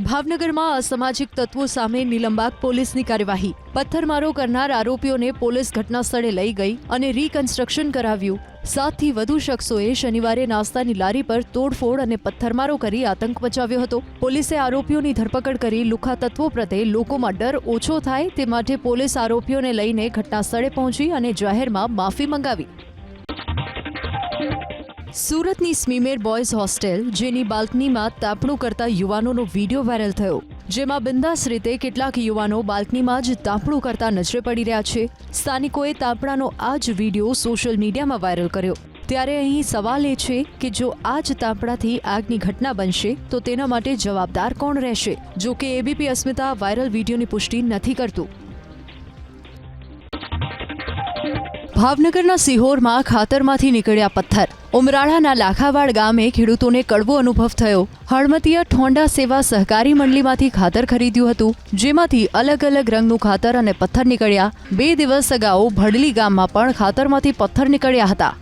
ભાવનગરમાં અસામાજિક તત્વો સામે નિલંબાગ પોલીસની કાર્યવાહી. પથ્થરમારો કરનાર આરોપીઓને પોલીસ ઘટનાસ્થળે લઈ ગઈ અને રીકન્સ્ટ્રક્શન કરાવ્યું. સાતથી વધુ શખ્સોએ શનિવારે નાસ્તાની લારી પર તોડફોડ અને પથ્થરમારો કરી આતંક મચાવ્યો હતો. પોલીસે આરોપીઓની ધરપકડ કરી લુખા તત્વો પ્રત્યે લોકોમાં ડર ઓછો થાય તે માટે પોલીસ આરોપીઓને લઈને ઘટનાસ્થળે પહોંચી અને જાહેરમાં માફી મંગાવી. સુરતની સ્મીમેર બોયઝ હોસ્ટેલ, જેની બાલ્કનીમાં તાપણું કરતા યુવાનોનો વીડિયો વાયરલ થયો, જેમાં બિંદાસ રીતે કેટલાક યુવાનો બાલ્કનીમાં જ તાપણું કરતા નજરે પડી રહ્યા છે. સ્થાનિકોએ તાપણાનો આ જ વીડિયો સોશિયલ મીડિયામાં વાયરલ કર્યો. ત્યારે અહીં સવાલ એ છે કે જો આ જ તાપણાથી આગની ઘટના બનશે, તો તેના માટે જવાબદાર કોણ રહેશે? જો કે એબીપી અસ્મિતા વાયરલ વિડીયોની પુષ્ટિ નથી કરતું. ભાવનગરના સિહોરમાં ખાતરમાંથી નીકળ્યા પથ્થર. ઉમરાળાના લાખાવાડ ગામે ખેડૂતોને કડવો અનુભવ થયો. હળમતીયા ઠોંડા સેવા સહકારી મંડળીમાંથી ખાતર ખરીદ્યું હતું, જેમાંથી અલગ અલગ રંગનું ખાતર અને પથ્થર નીકળ્યા. બે દિવસ અગાઉ ભડલી ગામમાં પણ ખાતરમાંથી પથ્થર નીકળ્યા હતા.